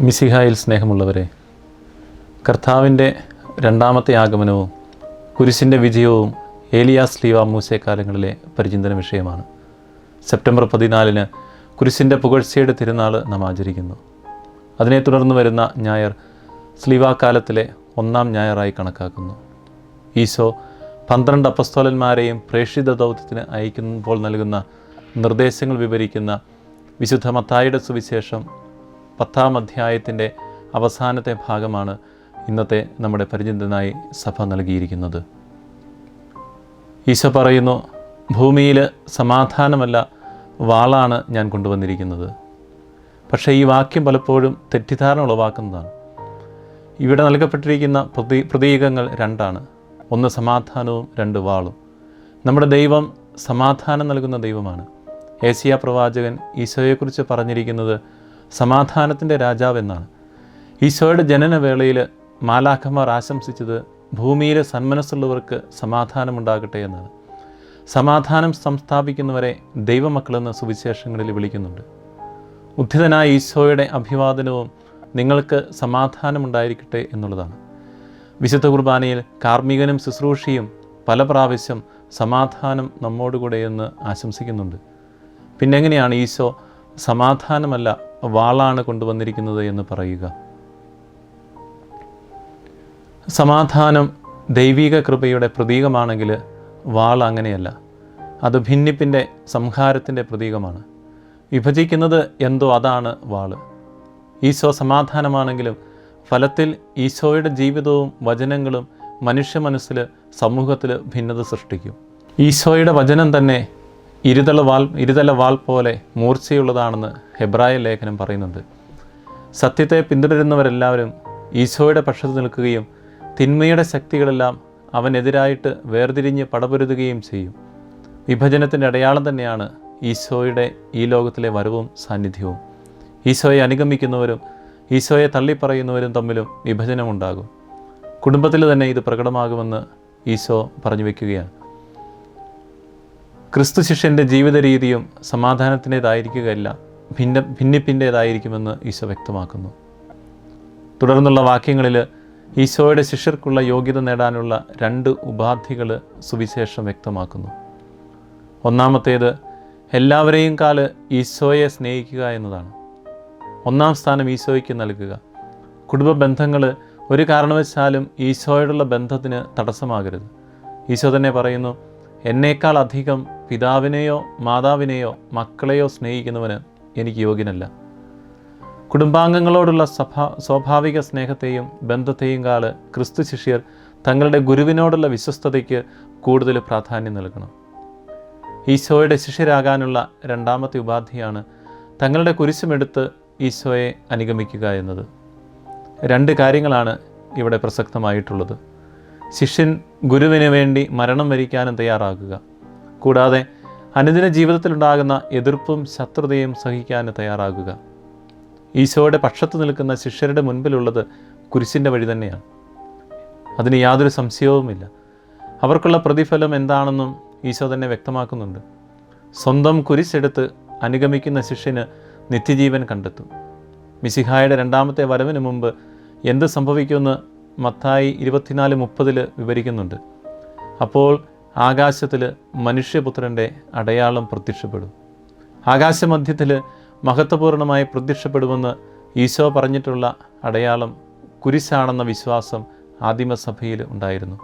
മിസിഹായിൽ സ്നേഹമുള്ളവരെ കർത്താവിന്റെ രണ്ടാമത്തെ ആഗമനവും കുരിശിന്റെ വിജയവും ഏലിയാസ് ലീവ മൂസെ കാലങ്ങളിലെ പരിചിന്തന വിഷയമാണ്. സെപ്റ്റംബർ പതിനാലിന് കുരിശിന്റെ പുകഴ്ചയുടെ തിരുനാൾ നാം ആചരിക്കുന്നു. അതിനെ തുടർന്ന് വരുന്ന ഞായർ സ്ലീവ കാലത്തിലെ ഒന്നാം ഞായറായി കണക്കാക്കുന്നു. ഈശോ പന്ത്രണ്ട് അപ്പസ്തോലന്മാരെയും പ്രേക്ഷിത ദൗത്യത്തിന് അയക്കുമ്പോൾ നൽകുന്ന നിർദ്ദേശങ്ങൾ വിവരിക്കുന്ന വിശുദ്ധ മത്തായിയുടെ സുവിശേഷം പത്താം അധ്യായത്തിന്റെ അവസാനത്തെ ഭാഗമാണ് ഇന്നത്തെ നമ്മുടെ പരിചിതനായി സഭ നൽകിയിരിക്കുന്നത്. ഈശോ പറയുന്നു ഭൂമിയിൽ സമാധാനമല്ല വാളാണ് ഞാൻ കൊണ്ടുവന്നിരിക്കുന്നത്. പക്ഷേ ഈ വാക്യം പലപ്പോഴും തെറ്റിദ്ധാരണ ഉളവാക്കുന്നതാണ്. ഇവിടെ നൽകപ്പെട്ടിരിക്കുന്ന പ്രതി പ്രതീകങ്ങൾ രണ്ടാണ്. ഒന്ന് സമാധാനവും രണ്ട് വാളും. നമ്മുടെ ദൈവം സമാധാനം നൽകുന്ന ദൈവമാണ്. ഏസിയ പ്രവാചകൻ ഈശോയെക്കുറിച്ച് പറഞ്ഞിരിക്കുന്നത് സമാധാനത്തിന്റെ രാജാവ് എന്നാണ് ഈശോയുടെ ജനനവേളയിൽ മാലാഖമാർ ആശംസിച്ചത് ഭൂമിയിലെ സന്മനസ്സുള്ളവർക്ക് സമാധാനമുണ്ടാകട്ടെ എന്നാണ്. സമാധാനം സംസ്ഥാപിക്കുന്നവരെ ദൈവമക്കളെന്ന് സുവിശേഷങ്ങളിൽ വിളിക്കുന്നുണ്ട്. ഉദ്ധിതനായ ഈശോയുടെ അഭിവാദനവും നിങ്ങൾക്ക് സമാധാനമുണ്ടായിരിക്കട്ടെ എന്നുള്ളതാണ്. വിശുദ്ധ കുർബാനയിൽ കാർമ്മികനും ശുശ്രൂഷയും പല പ്രാവശ്യം സമാധാനം നമ്മോടുകൂടെ എന്ന് ആശംസിക്കുന്നുണ്ട്. പിന്നെങ്ങനെയാണ് ഈശോ സമാധാനമല്ല വാളാണ് കൊണ്ടുവന്നിരിക്കുന്നത് എന്ന് പറയുക. സമാധാനം ദൈവിക കൃപയുടെ പ്രതീകമാണെങ്കിൽ വാൾ അങ്ങനെയല്ല. അത് ഭിന്നിപ്പിന്റെ സംഹാരത്തിന്റെ പ്രതീകമാണ്. വിഭജിക്കുന്നത് എന്തോ അതാണ് വാൾ. ഈശോ സമാധാനമാണെങ്കിലും ഫലത്തിൽ ഈശോയുടെ ജീവിതവും വചനങ്ങളും മനുഷ്യ മനസ്സിൽ സമൂഹത്തിൽ ഭിന്നത സൃഷ്ടിക്കും. ഈശോയുടെ വചനം തന്നെ ഇരുതല വാൾ ഇരുതല വാൾ പോലെ മൂർച്ചയുള്ളതാണെന്ന് ഹെബ്രായ ലേഖനം പറയുന്നുണ്ട്. സത്യത്തെ പിന്തുടരുന്നവരെല്ലാവരും ഈശോയുടെ പക്ഷത്ത് നിൽക്കുകയും തിന്മയുടെ ശക്തികളെല്ലാം അവനെതിരായിട്ട് വേർതിരിഞ്ഞ് പടപൊരുതുകയും ചെയ്യും. വിഭജനത്തിന്റെ അടയാളം തന്നെയാണ് ഈശോയുടെ ഈ ലോകത്തിലെ വരവും സാന്നിധ്യവും. ഈശോയെ അനുഗമിക്കുന്നവരും ഈശോയെ തള്ളിപ്പറയുന്നവരും തമ്മിലും വിഭജനമുണ്ടാകും. കുടുംബത്തിൽ തന്നെ ഇത് പ്രകടമാകുമെന്ന് ഈശോ പറഞ്ഞു വയ്ക്കുകയാണ് ക്രിസ്തു ശിഷ്യന്റെ ജീവിത രീതിയും സമാധാനത്തിന്റേതായിരിക്കുകയല്ല ഭിന്ന ഭിന്നിപ്പിന്റേതായിരിക്കുമെന്ന് ഈശോ വ്യക്തമാക്കുന്നു. തുടർന്നുള്ള വാക്യങ്ങളിൽ ഈശോയുടെ ശിഷ്യർക്കുള്ള യോഗ്യത നേടാനുള്ള രണ്ട് ഉപാധികൾ സുവിശേഷം വ്യക്തമാക്കുന്നു. ഒന്നാമത്തേത് എല്ലാവരെയും കാൽ ഈശോയെ സ്നേഹിക്കുക എന്നതാണ്. ഒന്നാം സ്ഥാനം ഈശോയ്ക്ക് നൽകുക. കുടുംബ ബന്ധങ്ങൾ ഒരു കാരണവശാലും ഈശോയോടുള്ള ബന്ധത്തിന് തടസ്സമാകരുത്. ഈശോ തന്നെ പറയുന്നു എന്നേക്കാൾ അധികം പിതാവിനെയോ മാതാവിനെയോ മക്കളെയോ സ്നേഹിക്കുന്നവന് എനിക്ക് യോഗ്യനല്ല. കുടുംബാംഗങ്ങളോടുള്ള സഭാ സ്വാഭാവിക സ്നേഹത്തെയും ബന്ധത്തെയും കാൽ ക്രിസ്തു ശിഷ്യർ തങ്ങളുടെ ഗുരുവിനോടുള്ള വിശ്വസ്തതയ്ക്ക് കൂടുതൽ പ്രാധാന്യം നൽകണം. ഈശോയുടെ ശിഷ്യരാകാനുള്ള രണ്ടാമത്തെ ഉപാധിയാണ് തങ്ങളുടെ കുരിശുമെടുത്ത് ഈശോയെ അനുഗമിക്കുക എന്നത്. രണ്ട് കാര്യങ്ങളാണ് ഇവിടെ പ്രസക്തമായിട്ടുള്ളത്. ശിഷ്യൻ ഗുരുവിന് വേണ്ടി മരണം വരിക്കാനും തയ്യാറാകുക. കൂടാതെ അനുദിന ജീവിതത്തിലുണ്ടാകുന്ന എതിർപ്പും ശത്രുതയും സഹിക്കാനും തയ്യാറാകുക. ഈശോയുടെ പക്ഷത്ത് നിൽക്കുന്ന ശിഷ്യരുടെ മുൻപിലുള്ളത് കുരിശിന്റെ വഴി തന്നെയാണ്. അതിന് യാതൊരു സംശയവുമില്ല. അവർക്കുള്ള പ്രതിഫലം എന്താണെന്നും ഈശോ തന്നെ വ്യക്തമാക്കുന്നുണ്ട്. സ്വന്തം കുരിശെടുത്ത് അനുഗമിക്കുന്ന ശിഷ്യന് നിത്യജീവൻ കണ്ടെത്തും. മിസിഹായുടെ രണ്ടാമത്തെ വരവിന് മുമ്പ് എന്ത് സംഭവിക്കുമെന്ന് മത്തായി ഇരുപത്തിനാല് മുപ്പതിൽ വിവരിക്കുന്നുണ്ട്. അപ്പോൾ ആകാശത്തിൽ മനുഷ്യപുത്രന്റെ അടയാളം പ്രത്യക്ഷപ്പെടും. ആകാശമധ്യത്തിൽ മഹത്വപൂർണമായി പ്രത്യക്ഷപ്പെടുമെന്ന് ഈശോ പറഞ്ഞിട്ടുള്ള അടയാളം കുരിശാണെന്ന വിശ്വാസം ആദിമസഭയിൽ ഉണ്ടായിരുന്നു.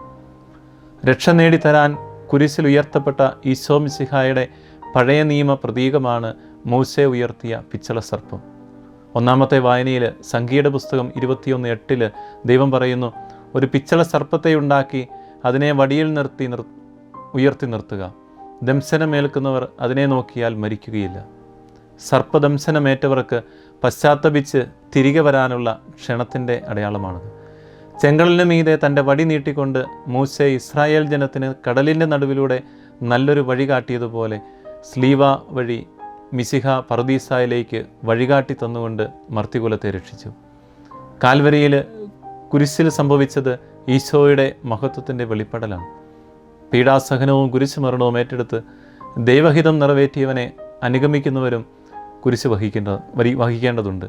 രക്ഷ നേടിത്തരാൻ കുരിശിൽ ഉയർത്തപ്പെട്ട ഈശോ മിസിഹായുടെ പഴയ നിയമ പ്രതീകമാണ് മൂസെ ഉയർത്തിയ പിച്ചള സർപ്പം ഒന്നാമത്തെ വായനയിൽ സംഗീത പുസ്തകം ഇരുപത്തിയൊന്ന് എട്ടിൽ ദൈവം പറയുന്നു ഒരു പിച്ചള സർപ്പത്തെ ഉണ്ടാക്കി അതിനെ വടിയിൽ നിർത്തി നിർ ഉയർത്തി നിർത്തുക. ദംശനമേൽക്കുന്നവർ അതിനെ നോക്കിയാൽ മരിക്കുകയില്ല. സർപ്പദംശനമേറ്റവർക്ക് പശ്ചാത്തപിച്ച് തിരികെ വരാനുള്ള ക്ഷണത്തിന്റെ അടയാളമാണത്. ചെങ്കടലിന് മീതെ തന്റെ വടി നീട്ടിക്കൊണ്ട് മൂസെ ഇസ്രായേൽ ജനത്തിന് കടലിന്റെ നടുവിലൂടെ നല്ലൊരു വഴി കാട്ടിയതുപോലെ സ്ലീവ വഴി മിസിഹ പറുദീസായിലേക്ക് വഴികാട്ടി തന്നുകൊണ്ട് മർത്തികുലത്തെ രക്ഷിച്ചു. കാൽവരിയിൽ കുരിശിൽ സംഭവിച്ചത് ഈശോയുടെ മഹത്വത്തിന്റെ വെളിപ്പെടലാണ്. പീഡാസഹനവും കുരിശുമരണവും ഏറ്റെടുത്ത് ദൈവഹിതം നിറവേറ്റിയവനെ അനുഗമിക്കുന്നവരും കുരിശ് വഹിക്കേണ്ട വഹിക്കേണ്ടതുണ്ട്.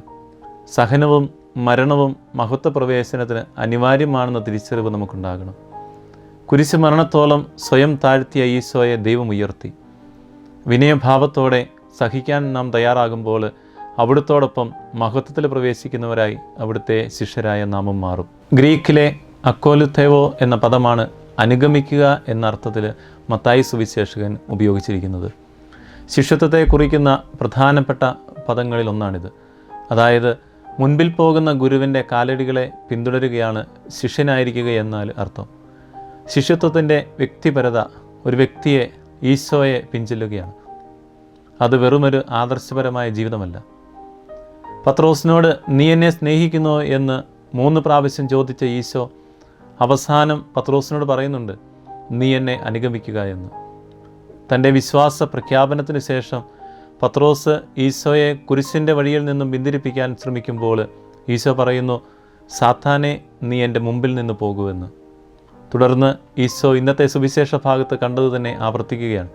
സഹനവും മരണവും മഹത്വപ്രവേശനത്തിന് അനിവാര്യമാണെന്ന തിരിച്ചറിവ് നമുക്കുണ്ടാകണം. കുരിശ് മരണത്തോളം സ്വയം താഴ്ത്തിയ ഈശോയെ ദൈവം ഉയർത്തി. വിനയഭാവത്തോടെ സഹിക്കാൻ നാം തയ്യാറാകുമ്പോൾ അവിടുത്തോടൊപ്പം മഹത്വത്തിൽ പ്രവേശിക്കുന്നവരായി അവിടുത്തെ ശിഷ്യരായ നാമം മാറും. ഗ്രീക്കിലെ അക്കോലുത്തേവോ എന്ന പദമാണ് അനുഗമിക്കുക എന്ന അർത്ഥത്തിൽ മത്തായി സുവിശേഷകൻ ഉപയോഗിച്ചിരിക്കുന്നത്. ശിഷ്യത്വത്തെ കുറിക്കുന്ന പ്രധാനപ്പെട്ട പദങ്ങളിൽ ഒന്നാണിത്. അതായത് മുൻപിൽ പോകുന്ന ഗുരുവിന്റെ കാലടികളെ പിന്തുടരുകയാണ് ശിഷ്യനായിരിക്കുക എന്നാൽ അർത്ഥം. ശിഷ്യത്വത്തിന്റെ വ്യക്തിപരത ഒരു വ്യക്തിയെ ഈശോയെ പിഞ്ചൊല്ലുകയാണ് അത് വെറുമൊരു ആദർശപരമായ ജീവിതമല്ല. പത്രോസിനോട് നീ എന്നെ സ്നേഹിക്കുന്നോ എന്ന് മൂന്ന് പ്രാവശ്യം ചോദിച്ച ഈശോ അവസാനം പത്രോസിനോട് പറയുന്നുണ്ട് നീ എന്നെ അനുഗമിക്കുക എന്ന്. തന്റെ വിശ്വാസ പ്രഖ്യാപനത്തിന് ശേഷം പത്രോസ് ഈശോയെ കുരിശിന്റെ വഴിയിൽ നിന്നും പിന്തിരിപ്പിക്കാൻ ശ്രമിക്കുമ്പോൾ ഈശോ പറയുന്നു സാത്താനെ നീ എന്റെ മുമ്പിൽ നിന്ന് പോകുമെന്ന് തുടർന്ന് ഈശോ ഇന്നത്തെ സുവിശേഷ ഭാഗത്ത് കണ്ടത് തന്നെ ആവർത്തിക്കുകയാണ്.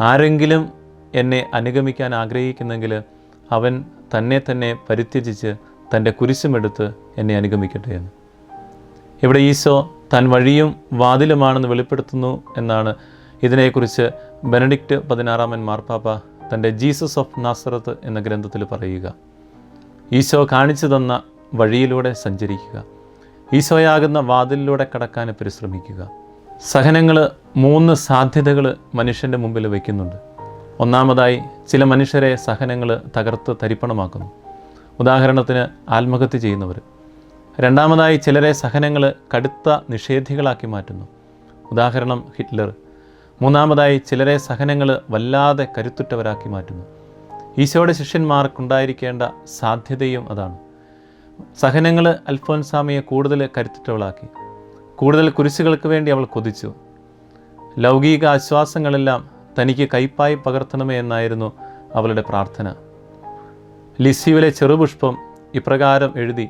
ആരെങ്കിലും എന്നെ അനുഗമിക്കാൻ ആഗ്രഹിക്കുന്നെങ്കിൽ അവൻ തന്നെ തന്നെ പരിത്യജിച്ച് തന്റെ കുരിശുമെടുത്ത് എന്നെ അനുഗമിക്കട്ടെ എന്ന്. ഇവിടെ ഈശോ തൻ വഴിയും വാതിലുമാണെന്ന് വെളിപ്പെടുത്തുന്നു എന്നാണ് ഇതിനെക്കുറിച്ച് ബെനഡിക്റ്റ് പതിനാറാമൻ മാർപ്പാപ്പ തന്റെ ജീസസ് ഓഫ് നാസറത്ത് എന്ന ഗ്രന്ഥത്തിൽ പറയുക. ഈശോ കാണിച്ചു തന്ന വഴിയിലൂടെ സഞ്ചരിക്കുക. ഈശോയാകുന്ന വാതിലിലൂടെ കടക്കാൻ പരിശ്രമിക്കുക. സഹനങ്ങൾ മൂന്ന് സാധ്യതകൾ മനുഷ്യന്റെ മുമ്പിൽ വയ്ക്കുന്നുണ്ട്. ഒന്നാമതായി ചില മനുഷ്യരെ സഹനങ്ങൾ തകർത്ത് തരിപ്പണമാക്കുന്നു. ഉദാഹരണത്തിന് ആത്മഹത്യ ചെയ്യുന്നവർ രണ്ടാമതായി ചിലരെ സഹനങ്ങൾ കടുത്ത നിഷേധികളാക്കി മാറ്റുന്നു. ഉദാഹരണം ഹിറ്റ്ലർ. മൂന്നാമതായി ചിലരെ സഹനങ്ങൾ വല്ലാതെ കരുത്തുറ്റവരാക്കി മാറ്റുന്നു. ഈശോയുടെ ശിഷ്യന്മാർക്കുണ്ടായിരിക്കേണ്ട സാധ്യതയും അതാണ്. സഹനങ്ങൾ അൽഫോൻസാമയെ കൂടുതൽ കരുത്തുറ്റവളാക്കി. കൂടുതൽ കുരിശുകൾക്ക് വേണ്ടി അവൾ കൊതിച്ചു. ലൗകിക ആശ്വാസങ്ങളെല്ലാം തനിക്ക് കൈപ്പായി പകർത്തണമേ എന്നായിരുന്നു അവളുടെ പ്രാർത്ഥന. ലിസിയിലെ ചെറുപുഷ്പം ഇപ്രകാരം എഴുതി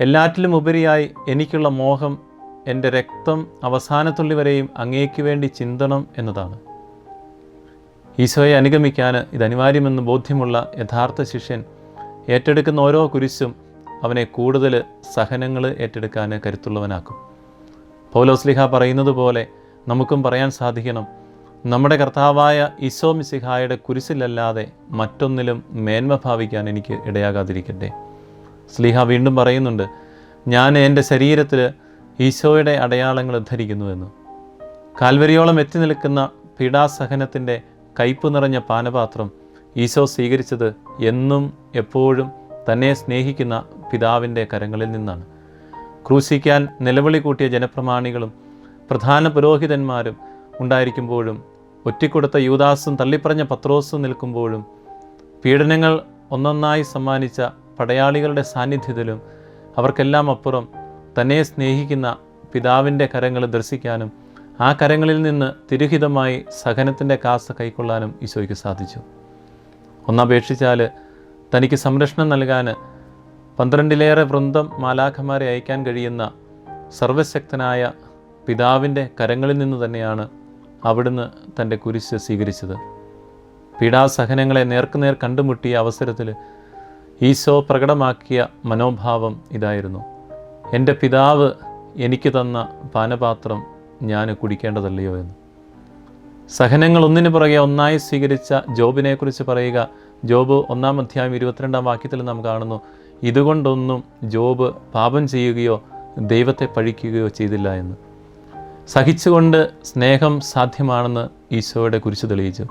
എല്ലാറ്റിലും ഉപരിയായി എനിക്കുള്ള മോഹം എന്റെ രക്തം അവസാനത്തുള്ളി വരെയും അങ്ങേക്ക് വേണ്ടി ചിന്തണം എന്നതാണ്. ഈശോയെ അനുഗമിക്കാൻ ഇത് അനിവാര്യമെന്ന് ബോധ്യമുള്ള യഥാർത്ഥ ശിഷ്യൻ ഏറ്റെടുക്കുന്ന ഓരോ കുരിശും അവനെ കൂടുതൽ സഹനങ്ങൾ ഏറ്റെടുക്കാൻ കരുത്തുള്ളവനാക്കും. പൗലോസ്ലിഹ പറയുന്നത് പോലെ നമുക്കും പറയാൻ സാധിക്കണം നമ്മുടെ കർത്താവായ ഈശോ മിസിഹായുടെ കുരിശിലല്ലാതെ മറ്റൊന്നിലും മേന്മ ഭാവിക്കാൻ എനിക്ക് ഇടയാകാതിരിക്കട്ടെ. സ്ലീഹ വീണ്ടും പറയുന്നുണ്ട് ഞാൻ എന്റെ ശരീരത്തിൽ ഈശോയുടെ അടയാളങ്ങൾ ധരിക്കുന്നുവെന്ന്. കാൽവരിയോളം എത്തി നിൽക്കുന്ന പീഡാസഹനത്തിന്റെ കയ്പ് നിറഞ്ഞ പാനപാത്രം ഈശോ സ്വീകരിച്ചത് എന്നും എപ്പോഴും തന്നെ സ്നേഹിക്കുന്ന പിതാവിന്റെ കരങ്ങളിൽ നിന്നാണ്. ക്രൂശിക്കാൻ നിലവിളി കൂട്ടിയ ജനപ്രമാണികളും പ്രധാന പുരോഹിതന്മാരും ഉണ്ടായിരിക്കുമ്പോഴും ഒറ്റിക്കൊടുത്ത യൂദാസും തള്ളിപ്പറഞ്ഞ പത്രോസും നിൽക്കുമ്പോഴും പീഡനങ്ങൾ ഒന്നൊന്നായി സമ്മാനിച്ച പടയാളികളുടെ സാന്നിധ്യത്തിലും അവർക്കെല്ലാം അപ്പുറം തന്നെ സ്നേഹിക്കുന്ന പിതാവിന്റെ കരങ്ങൾ ദർശിക്കാനും ആ കരങ്ങളിൽ നിന്ന് തിരുഹിതമായി സഹനത്തിന്റെ കാസ കൈക്കൊള്ളാനും ഈശോയ്ക്ക് സാധിച്ചു. ഒന്നപേക്ഷിച്ചാൽ തനിക്ക് സംരക്ഷണം നൽകാൻ പന്ത്രണ്ടിലേറെ വൃന്ദം മാലാഖമാരെ അയക്കാൻ കഴിയുന്ന സർവശക്തനായ പിതാവിന്റെ കരങ്ങളിൽ നിന്ന് തന്നെയാണ് അവിടുന്ന് തന്റെ കുരിശ് സ്വീകരിച്ചത്. പീഡാസഹനങ്ങളെ നേർക്കുനേർ കണ്ടുമുട്ടിയ അവസരത്തിൽ ഈശോ പ്രകടമാക്കിയ മനോഭാവം ഇതായിരുന്നു. എന്റെ പിതാവ് എനിക്ക് തന്ന പാനപാത്രം ഞാൻ കുടിക്കേണ്ടതല്ലയോ എന്ന്. സഹനങ്ങൾ ഒന്നിനു പുറകെ ഒന്നായി സ്വീകരിച്ച ജോബിനെക്കുറിച്ച് പറയുക ജോബ് ഒന്നാം അധ്യായം ഇരുപത്തിരണ്ടാം വാക്യത്തിൽ നാം കാണുന്നു. ഇതുകൊണ്ടൊന്നും ജോബ് പാപം ചെയ്യുകയോ ദൈവത്തെ പഴിക്കുകയോ ചെയ്തില്ല എന്ന്. സഹിച്ചുകൊണ്ട് സ്നേഹം സാധ്യമാണെന്ന് ഈശോയുടെ കുരിശ് തെളിയിച്ചു.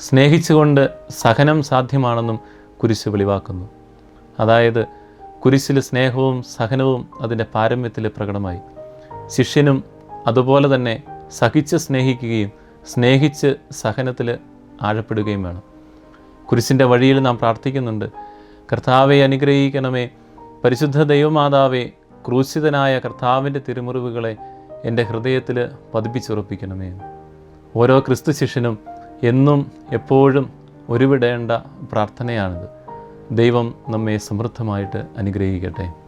സ്നേഹിച്ചുകൊണ്ട് സഹനം സാധ്യമാണെന്നും കുരിശ് വെളിവാക്കുന്നു. അതായത് കുരിശിൽ സ്നേഹവും സഹനവും അതിന്റെ പാരമ്യത്തിൽ പ്രകടമായി. ശിഷ്യനും അതുപോലെ തന്നെ സഹിച്ച് സ്നേഹിക്കുകയും സ്നേഹിച്ച് സഹനത്തിൽ ആഴപ്പെടുകയും വേണം. കുരിശിന്റെ വഴിയിൽ നാം പ്രാർത്ഥിക്കുന്നുണ്ട് കർത്താവെ അനുഗ്രഹിക്കണമേ. പരിശുദ്ധ ദൈവമാതാവെ ക്രൂശിതനായ കർത്താവിന്റെ തിരുമുറിവുകളെ എന്റെ ഹൃദയത്തിൽ പതിപ്പിച്ചുറപ്പിക്കണമേ. ഓരോ ക്രിസ്തു ശിഷ്യനും എന്നും എപ്പോഴും ഒരുവിടേണ്ട പ്രാർത്ഥനയാണിത്. ദൈവം നമ്മെ സമൃദ്ധമായിട്ട് അനുഗ്രഹിക്കട്ടെ.